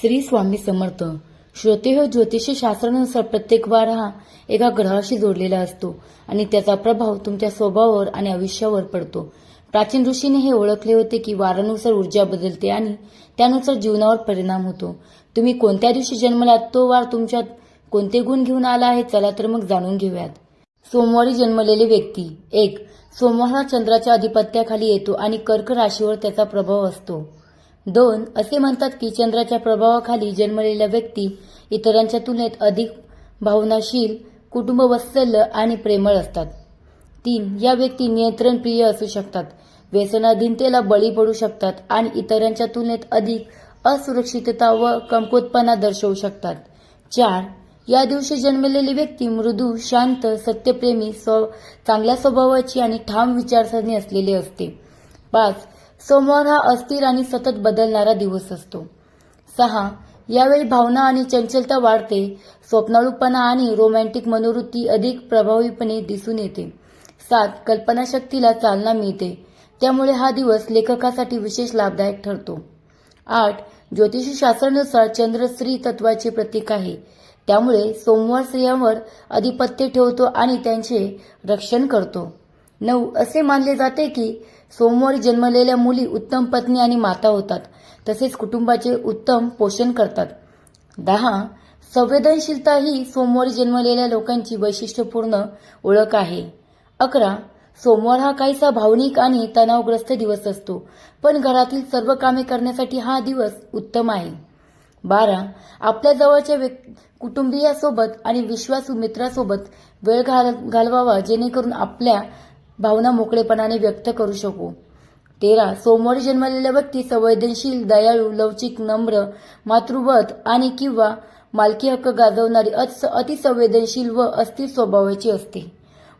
श्री स्वामी समर्थ. श्रोते हो ज्योतिषशास्त्रानुसार प्रत्येक वार हा एका ग्रहाशी जोडलेला असतो आणि त्याचा प्रभाव तुमच्या स्वभावावर आणि आयुष्यावर पडतो. प्राचीन ऋषीने हे ओळखले होते की वारानुसार ऊर्जा बदलते आणि त्यानुसार जीवनावर परिणाम होतो. तुम्ही कोणत्या दिवशी जन्मलात तो वार तुमच्यात कोणते गुण घेऊन आला आहे चला तर मग जाणून घेऊयात. सोमवारी जन्मलेली व्यक्ती. एक सोमवार हा चंद्राच्या अधिपत्याखाली येतो आणि कर्क राशीवर त्याचा प्रभाव असतो. दोन असे म्हणतात की चंद्राच्या प्रभावाखाली जन्मलेल्या व्यक्ती इतरांच्या तुलनेत अधिक भावनाशील कुटुंब वत्सल्य आणि प्रेमळ असतात. तीन या व्यक्ती नियंत्रणप्रिय असू शकतात व्यसनाधीनतेला बळी पडू शकतात आणि इतरांच्या तुलनेत अधिक असुरक्षितता व कमकुवतपणा दर्शवू शकतात. चार या दिवशी जन्मलेली व्यक्ती मृदू शांत सत्यप्रेमी स्व चांगल्या स्वभावाची आणि ठाम विचारसरणी असलेली असते. पाच सोमवार हा अस्थिर आणि सतत बदलणारा दिवस असतो. सहा यावेळी भावना आणि चंचलता वाढते स्वप्नाळूपणा आणि रोमॅन्टिक मनोवृत्ती अधिक प्रभावीपणे दिसून येते. सात कल्पनाशक्तीला चालना मिळते त्यामुळे हा दिवस लेखकासाठी विशेष लाभदायक ठरतो. आठ ज्योतिषी शास्त्रानुसार चंद्र स्त्री तत्वाचे प्रतीक आहे त्यामुळे सोमवार स्त्रियांवर अधिपत्य ठेवतो आणि त्यांचे रक्षण करतो. नऊ असे मानले जाते की सोमवारी जन्मलेल्या मुली उत्तम पत्नी आणि माता होतात. तसेच कुटुंबाचे उत्तम पोषण करतात. दहा संवेदनशीलता ही सोमवारी जन्मलेल्या लोकांची वैशिष्ट्यपूर्ण ओळख आहे. अकरा सोमवार हा काहीसा भावनिक आणि तणावग्रस्त दिवस असतो पण घरातील सर्व कामे करण्यासाठी हा दिवस उत्तम आहे. बारा आपल्या जवळच्या व्यक् कुटुंबियासोबत आणि विश्वासू मित्रासोबत वेळ घाल घालवावा जेणेकरून आपल्या भावना मोकळेपणाने व्यक्त करू शकू. तेरा सोमवारी जन्मलेल्या व्यक्ती संवेदनशील दयाळू लवचिक नम्र मातृवत आणि किंवा मालकी हक्क गाजवणारी अति अतिसंवेदनशील व अस्थिर स्वभावाची असते.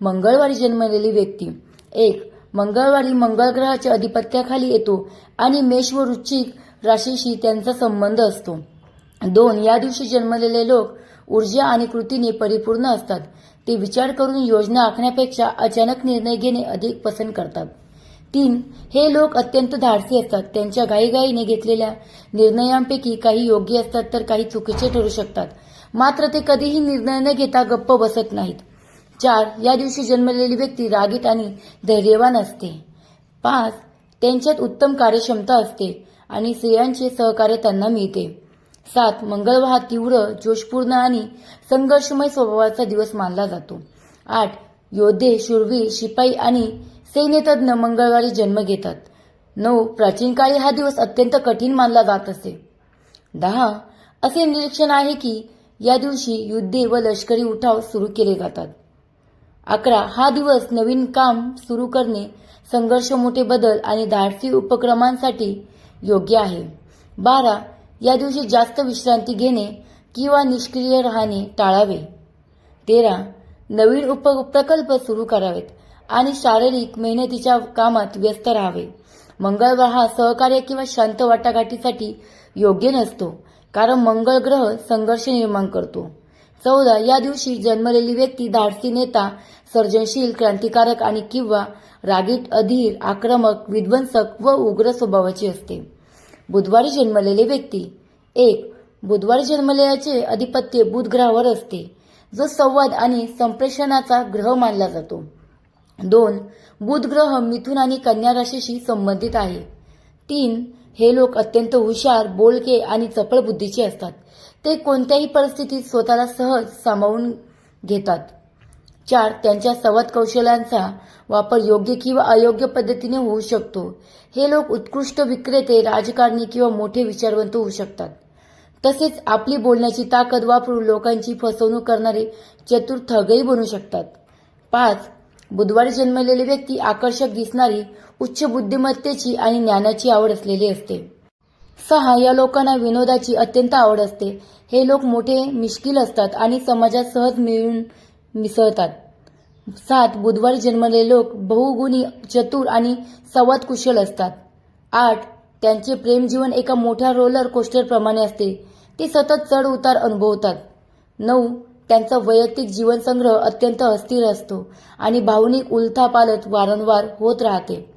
मंगळवारी जन्मलेली व्यक्ती. एक मंगळवारी मंगळ ग्रहाच्या अधिपत्याखाली येतो आणि मेष व रुचिक राशीशी त्यांचा संबंध असतो. दोन या दिवशी जन्मलेले लोक ऊर्जा आणि कृतीने परिपूर्ण असतात. ते विचार करून योजना आखण्यापेक्षा अचानक निर्णय घेणे अधिक पसंत करतात. तीन हे लोक अत्यंत धाडसी असतात. त्यांच्या घाईघाईने घेतलेल्या निर्णयांपैकी काही योग्य असतात तर काही चुकीचे ठरू शकतात. मात्र ते कधीही निर्णय न घेता गप्प बसत नाहीत. चार या दिवशी जन्मलेली व्यक्ती रागीट आणि धैर्यवान असते. पाच त्यांच्यात उत्तम कार्यक्षमता असते आणि स्त्रियांचे सहकार्य त्यांना मिळते. सात मंगळवार हा तीव्र जोशपूर्ण आणि संघर्षमय स्वभावाचा दिवस मानला जातो. आठ योद्धे शूरवीर शिपाई आणि सैन्यतज्ञ मंगळवारी जन्म घेतात. नऊ प्राचीन काळी हा दिवस अत्यंत कठीण मानला जात असे. दहा असे निरीक्षण आहे की या दिवशी युद्धे व लष्करी उठाव सुरू केले जातात. अकरा हा दिवस नवीन काम सुरू करणे संघर्ष मोठे बदल आणि धाडसी उपक्रमांसाठी योग्य आहे. बारा या दिवशी जास्त विश्रांती घेणे किंवा निष्क्रिय राहणे टाळावे. तेरा. नवीन उप प्रकल्प सुरू करावेत आणि शारीरिक मेहनतीच्या कामात व्यस्त राहावे. मंगळवार हा सहकार्य किंवा शांत वाटाघाटीसाठी योग्य नसतो कारण मंगळ ग्रह संघर्ष निर्माण करतो. चौदा. या दिवशी जन्मलेली व्यक्ती धाडसी नेता सर्जनशील क्रांतिकारक आणि किंवा रागीट अधीर आक्रमक विध्वंसक व उग्र स्वभावाची असते. बुधवारी जन्मलेली व्यक्ती. एक बुधवारी जन्मलेल्याचे अधिपत्य बुध ग्रहावर असते जो संवाद आणि संप्रेषणाचा ग्रह मानला जातो. दोन बुध ग्रह मिथुन आणि कन्या राशीशी संबंधित आहे. तीन हे लोक अत्यंत हुशार बोलके आणि चपळ बुद्धीचे असतात. ते कोणत्याही परिस्थितीत स्वतःला सहज सामावून घेतात. चार त्यांच्या संवाद कौशल्यांचा वापर योग्य किंवा अयोग्य पद्धतीने होऊ शकतो. हे लोक उत्कृष्ट विक्रेते राजकारणी किंवा मोठे विचारवंत होऊ शकतात. तसेच आपली बोलण्याची ताकद वापरून लोकांची फसवणूक करणारे चतुर ठगही बनू शकतात. पाच बुधवारी जन्मलेली व्यक्ती आकर्षक दिसणारी उच्च बुद्धिमत्तेची आणि ज्ञानाची आवड असलेली असते. सहा या लोकांना विनोदाची अत्यंत आवड असते. हे लोक मोठे मिश्किल असतात आणि समाजात सहज मिळून मिसळतात. सात बुधवारी जन्मलेले लोक बहुगुणी चतुर आणि संवाद कुशल असतात. आठ त्यांचे प्रेमजीवन एका मोठ्या रोलर कोस्टरप्रमाणे असते. ते सतत चढ उतार अनुभवतात. नऊ त्यांचा वैयक्तिक जीवनसंग्रह अत्यंत अस्थिर असतो आणि भावनिक उलथापालत वारंवार होत राहते.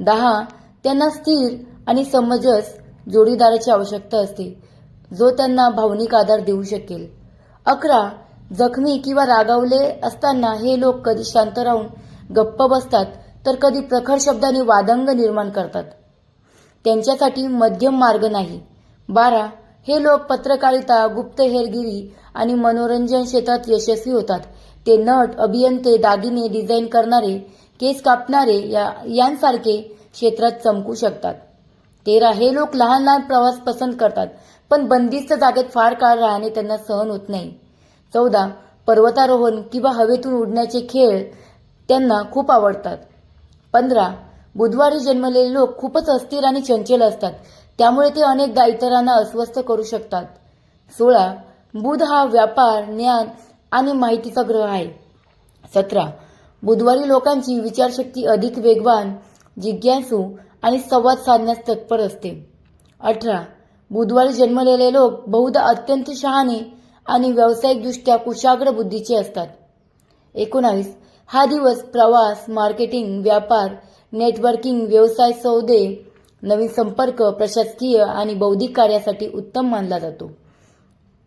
दहा त्यांना स्थिर आणि समजस जोडीदाराची आवश्यकता असते जो त्यांना भावनिक आधार देऊ शकेल. अकरा जखमी किंवा रागावले असताना हे लोक कधी शांत राहून गप्प बसतात तर कधी प्रखर शब्दाने वादंग निर्माण करतात. त्यांच्यासाठी मध्यम मार्ग नाही. बारा हे लोक पत्रकारिता गुप्तहेरगिरी आणि मनोरंजन क्षेत्रात यशस्वी होतात. ते नट अभियंते दागिने डिझाईन करणारे केस कापणारे या यांसारखे क्षेत्रात चमकू शकतात. तेरा हे लोक लहान लहान प्रवास पसंत करतात पण बंदिस्त जागेत फार काळ राहणे त्यांना सहन होत नाही. चौदा पर्वतारोहण किंवा हवेतून उडण्याचे खेळ त्यांना खूप आवडतात. पंधरा बुधवारी जन्मलेले लोक खूपच अस्थिर आणि चंचल असतात. त्यामुळे ते अनेकदा इतरांना अस्वस्थ करू शकतात. सोळा बुध हा व्यापार ज्ञान आणि माहितीचा ग्रह आहे. सतरा बुधवारी लोकांची विचारशक्ती अधिक वेगवान जिज्ञासू आणि संवाद साधण्यास तत्पर असते. अठरा बुधवारी जन्मलेले लोक बहुधा अत्यंत शहाणे आणि व्यावसायिकदृष्ट्या कुशाग्र बुद्धीचे असतात. एकोणावीस हा दिवस प्रवास मार्केटिंग व्यापार नेटवर्किंग व्यवसाय सौदे नवीन संपर्क प्रशासकीय आणि बौद्धिक कार्यासाठी उत्तम मानला जातो.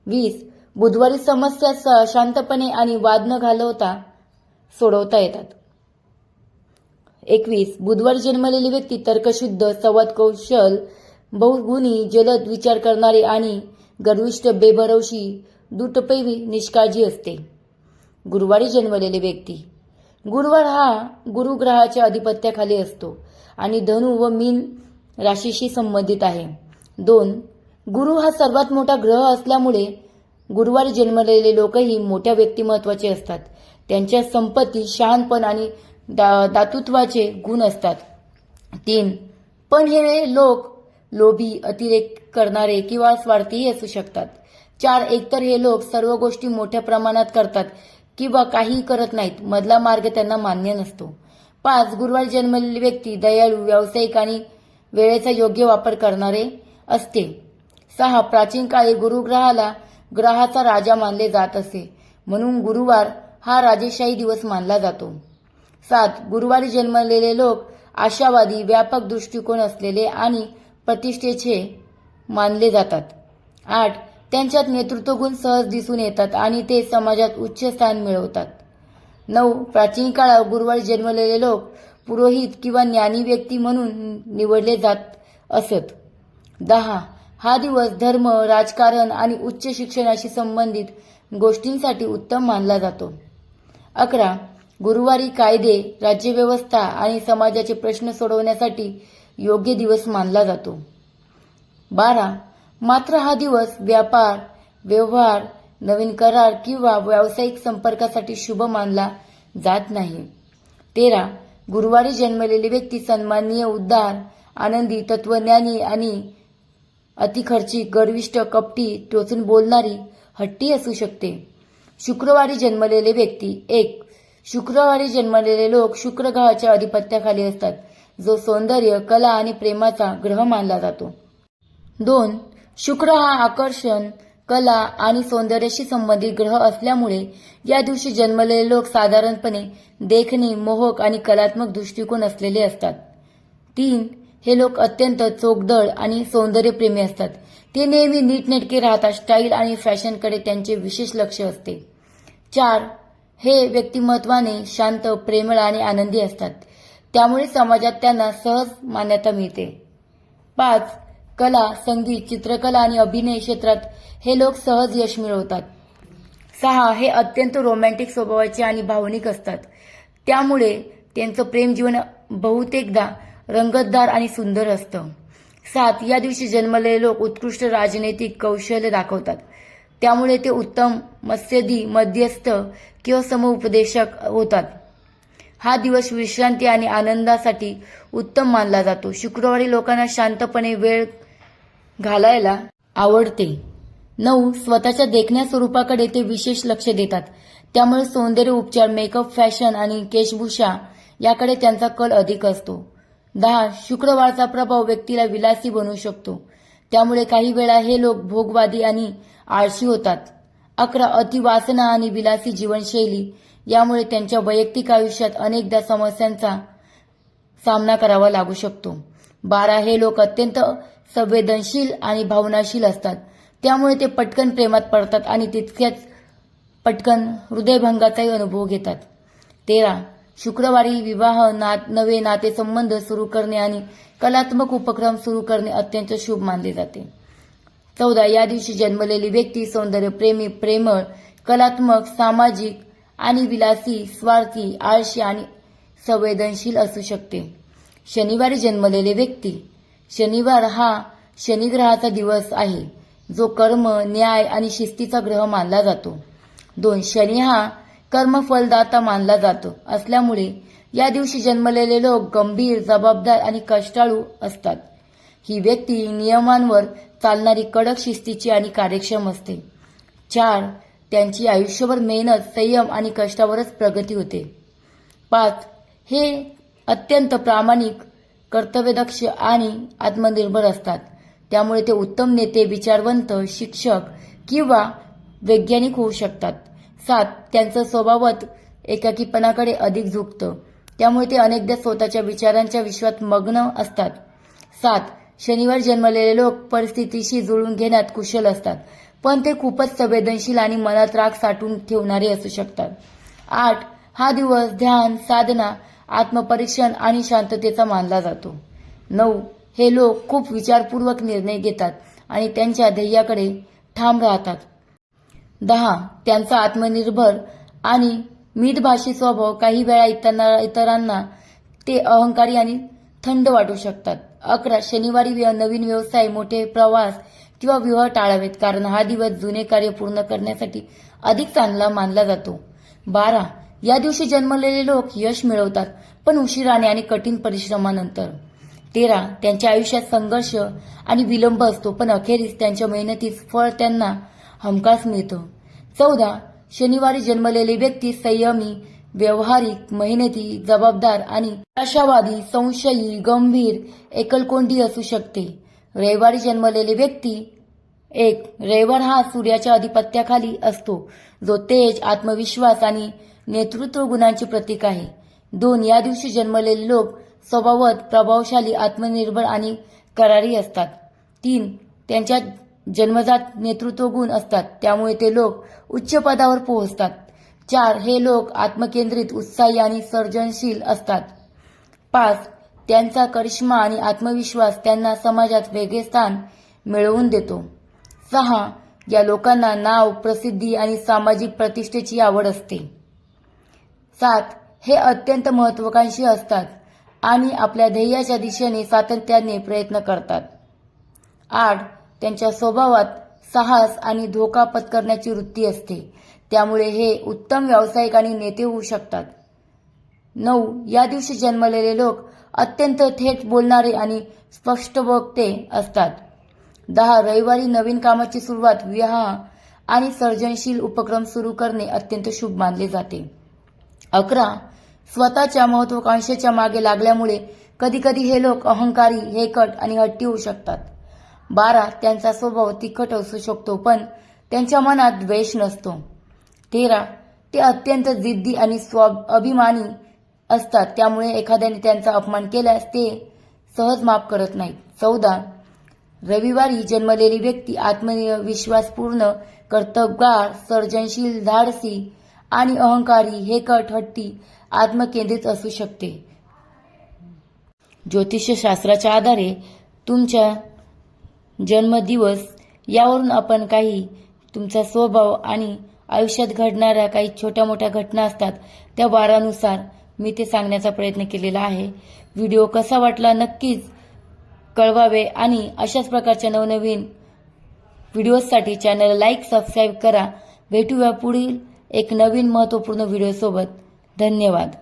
वीस बुधवारी समस्या शांतपणे आणि वाद न घालवता सोडवता येतात. एकवीस बुधवारी जन्मलेली व्यक्ती तर्कशुद्ध संवाद कौशल बहुगुणी जलद विचार करणारे आणि गर्विष्ठ बेभरवशी दुटपैवी निष्काळजी असते. गुरुवारी जन्मलेले व्यक्ती. गुरुवार हा गुरुग्रहाच्या अधिपत्याखाली असतो आणि धनु व मीन राशीशी संबंधित आहे. दोन गुरु हा सर्वात मोठा ग्रह असल्यामुळे गुरुवारी जन्मलेले लोकही मोठ्या व्यक्तिमत्वाचे असतात. त्यांच्या संपत्ती शहाणपण आणि दा दातृत्वाचे गुण असतात. तीन पण हे लोक लोभी अतिरेक करणारे किंवा स्वार्थीही असू शकतात. चार एकतर हे लोक सर्व गोष्टी मोठ्या प्रमाणात करतात किंवा काहीही करत नाहीत मधला मार्ग त्यांना मान्य नसतो. पाच गुरुवारी जन्मलेली व्यक्ती दयाळू व्यावसायिक आणि वेळेचा योग्य वापर करणारे असते. सहा प्राचीन काळी गुरुग्रहाला ग्रहाचा राजा मानले जात असे म्हणून गुरुवार हा राजेशाही दिवस मानला जातो. सात गुरुवारी जन्मलेले लोक आशावादी व्यापक दृष्टिकोन असलेले आणि प्रतिष्ठेचे मानले जातात. आठ त्यांच्यात नेतृत्व गुण सहज दिसून येतात आणि ते समाजात उच्च स्थान मिळवतात. नऊ प्राचीन काळात गुरुवार जन्मलेले लोक पुरोहित किंवा ज्ञानी व्यक्ती म्हणून निवडले जात असत. दहा हा दिवस धर्म राजकारण आणि उच्च शिक्षणाशी संबंधित गोष्टींसाठी उत्तम मानला जातो. अकरा गुरुवारी कायदे राज्यव्यवस्था आणि समाजाचे प्रश्न सोडवण्यासाठी योग्य दिवस मानला जातो. बारा मात्र हा दिवस व्यापार व्यवहार नवीन करार किंवा व्यावसायिक संपर्कासाठी शुभ मानला जात नाही. तेरा गुरुवारी जन्मलेली व्यक्ती सन्माननीय उद्धार आनंदी तत्वज्ञानी आणि अतिखर्चिक गर्विष्ट कपटी टोचून बोलणारी हट्टी असू शकते. शुक्रवारी जन्मलेले व्यक्ती एक शुक्रवारी जन्मलेले लोक शुक्र ग्रहाच्या अधिपत्याखाली असतात जो सौंदर्य कला आणि प्रेमाचा ग्रह मानला जातो. दोन शुक्र हा आकर्षण कला आणि सौंदर्याशी संबंधित ग्रह असल्यामुळे या दिवशी जन्मलेले लोक साधारणपणे देखणे मोहक आणि कलात्मक दृष्टिकोन असलेले असतात. तीन हे लोक अत्यंत चोखदळ आणि सौंदर्यप्रेमी असतात. ते नेहमी नीटनेटके राहतात स्टाईल आणि फॅशनकडे त्यांचे विशेष लक्ष असते. चार हे व्यक्तिमत्वाने शांत प्रेमळ आणि आनंदी असतात. त्यामुळे समाजात त्यांना सहज मान्यता मिळते. पाच कला संगीत चित्रकला आणि अभिनय क्षेत्रात हे लोक सहज यश मिळवतात. सहा हे अत्यंत रोमॅन्टिक स्वभावाचे आणि भावनिक असतात. त्यामुळे त्यांचं प्रेमजीवन बहुतेकदा रंगतदार आणि सुंदर असतं. सात या दिवशी जन्मलेले लोक उत्कृष्ट राजनैतिक कौशल्य दाखवतात. त्यामुळे ते उत्तम मत्स्यदी मध्यस्थ किंवा समुपदेशक होतात. हा दिवस विश्रांती आणि आनंदासाठी उत्तम मानला जातो. शुक्रवारी लोकांना शांतपणे वेळ घालायला आवडते. नऊ स्वतःच्या देखण्या स्वरूपाकडे ते विशेष लक्ष देतात. त्यामुळे सौंदर्य उपचार मेकअप फॅशन आणि केशभूषा याकडे त्यांचा कल अधिक असतो. दहा शुक्रवारचा प्रभाव व्यक्तीला विलासी बनवू शकतो. त्यामुळे काही वेळा हे लोक भोगवादी आणि आळशी होतात. अकरा अतिवासना आणि विलासी जीवनशैली यामुळे त्यांच्या वैयक्तिक आयुष्यात अनेकदा समस्यांचा सामना करावा लागू शकतो. बारा हे लोक अत्यंत संवेदनशील आणि भावनाशील असतात. त्यामुळे ते पटकन प्रेमात पडतात आणि तितक्याच पटकन हृदयभंगाचाही अनुभव घेतात. तेरा. शुक्रवारी विवाह नात नवे नातेसंबंध सुरू करणे आणि कलात्मक उपक्रम सुरू करणे अत्यंत शुभ मानले जाते. चौदा. या दिवशी जन्मलेली व्यक्ती सौंदर्यप्रेमी प्रेमळ कलात्मक सामाजिक आणि विलासी स्वार्थी आळशी आणि संवेदनशील असू शकते. शनिवारी जन्मलेले व्यक्ती शनिवार हा शनिग्रहाचा दिवस आहे जो कर्म न्याय आणि शिस्तीचा ग्रह मानला जातो. दोन शनी हा कर्मफलदाता मानला जातो. असल्यामुळे या दिवशी जन्मलेले लोक गंभीर जबाबदार आणि कष्टाळू असतात. ही व्यक्ती नियमांवर चालणारी कडक शिस्तीची आणि कार्यक्षम असते. चार त्यांची आयुष्यभर मेहनत संयम आणि कष्टावरच प्रगती होते. पाच हे अत्यंत प्रामाणिक कर्तव्यदक्ष आणि आत्मनिर्भर असतात. त्यामुळे ते उत्तम नेते विचारवंत शिक्षक किंवा वैज्ञानिक होऊ शकतात. सात त्यांचं स्वभावात एकाकीपणाकडे अधिक झुकतं. त्यामुळे ते अनेकदा स्वतःच्या विचारांच्या विश्वात मग्न असतात. सात शनिवार जन्मलेले लोक परिस्थितीशी जुळून घेण्यात कुशल असतात पण ते खूपच संवेदनशील आणि मनात राग साठवून ठेवणारे असू शकतात. आठ हा दिवस ध्यान साधना आत्मपरीक्षण आणि शांततेचा मानला जातो. नऊ हे लोक खूप विचारपूर्वक निर्णय घेतात आणि त्यांच्या ध्येयाकडे ठाम राहतात. दहा त्यांचा आत्मनिर्भर आणि मितभाषी स्वभाव काही वेळा इतरांना इतरांना ते अहंकारी आणि थंड वाटू शकतात. अकरा शनिवारी नवीन व्यवसाय मोठे प्रवास किंवा विवाह टाळावेत कारण हा दिवस जुने कार्य पूर्ण करण्यासाठी अधिक चांगला मानला जातो. बारा या दिवशी जन्मलेले लोक यश मिळवतात पण उशिराने आणि कठीण परिश्रमानंतर. तेरा त्यांच्या आयुष्यात संघर्ष आणि विलंब असतो पण अखेरीस त्यांच्या मेहनतीस फळ त्यांना हमखास मिळतं. चौदा शनिवारी जन्मलेली व्यक्ती संयमी व्यवहारिक मेहनती जबाबदार आणि आशावादी संशयी गंभीर एकलकोंडी असू शकते. रविवारी जन्मलेली व्यक्ती एक रविवार हा सूर्याच्या अधिपत्याखाली असतो जो तेज आत्मविश्वास आणि नेतृत्व गुणांचे प्रतीक आहे. दोन या दिवशी जन्मलेले लोक स्वभावत प्रभावशाली आत्मनिर्भर आणि करारी असतात. तीन त्यांच्यात जन्मजात नेतृत्व गुण असतात. त्यामुळे ते लोक उच्च पदावर पोहोचतात. चार हे लोक आत्मकेंद्रित उत्साही आणि सर्जनशील असतात. पाच त्यांचा करिश्मा आणि आत्मविश्वास त्यांना समाजात वेगळे स्थान मिळवून देतो. सहा या लोकांना नाव प्रसिद्धी आणि सामाजिक प्रतिष्ठेची आवड असते. सात हे अत्यंत महत्वाकांक्षी असतात आणि आपल्या ध्येयाच्या दिशेने सातत्याने प्रयत्न करतात. आठ त्यांच्या स्वभावात साहस आणि धोका पत्करण्याची वृत्ती असते. त्यामुळे हे उत्तम व्यावसायिक आणि नेते होऊ शकतात. नऊ या दिवशी जन्मलेले लोक अत्यंत थेट बोलणारे आणि स्पष्ट वक्ते असतात. दहा रविवारी नवीन कामाची सुरुवात विवाह आणि सर्जनशील उपक्रम सुरू करणे अत्यंत शुभ मानले जाते. अकरा. स्वतःच्या महत्वाकांक्षेच्या मागे लागल्यामुळे कधीकधी हे लोक अहंकारी हेकट आणि हट्टी होऊ शकतात. बारा. त्यांचा स्वभाव तिखट असू शकतो पण त्यांच्या मनात द्वेष नसतो. तेरा. ते अत्यंत जिद्दी आणि स्व अभिमानी असतात त्यामुळे एखाद्याने त्यांचा अपमान केल्यास ते सहज माफ करत नाहीत. चौदा. रविवारी जन्मलेली व्यक्ती आत्मविश्वासपूर्ण कर्तबगार सर्जनशील धाडसी आणि अहंकारी हे हट्टी आत्मकेंद्रित असू शकते. ज्योतिषशास्त्राच्या आधारे तुमच्या जन्मदिवस यावरून आपण काही तुमचा स्वभाव आणि आयुष्यात घडणाऱ्या काही छोट्या मोठ्या घटना असतात त्या वारानुसार मी ते सांगण्याचा प्रयत्न केलेला आहे. व्हिडिओ कसा वाटला नक्कीच कळवावे आणि अशाच प्रकारच्या नवनवीन व्हिडिओजसाठी चॅनल लाईक सबस्क्राईब करा. भेटूया पुढील एक नवीन महत्त्वपूर्ण व्हिडिओसोबत धन्यवाद.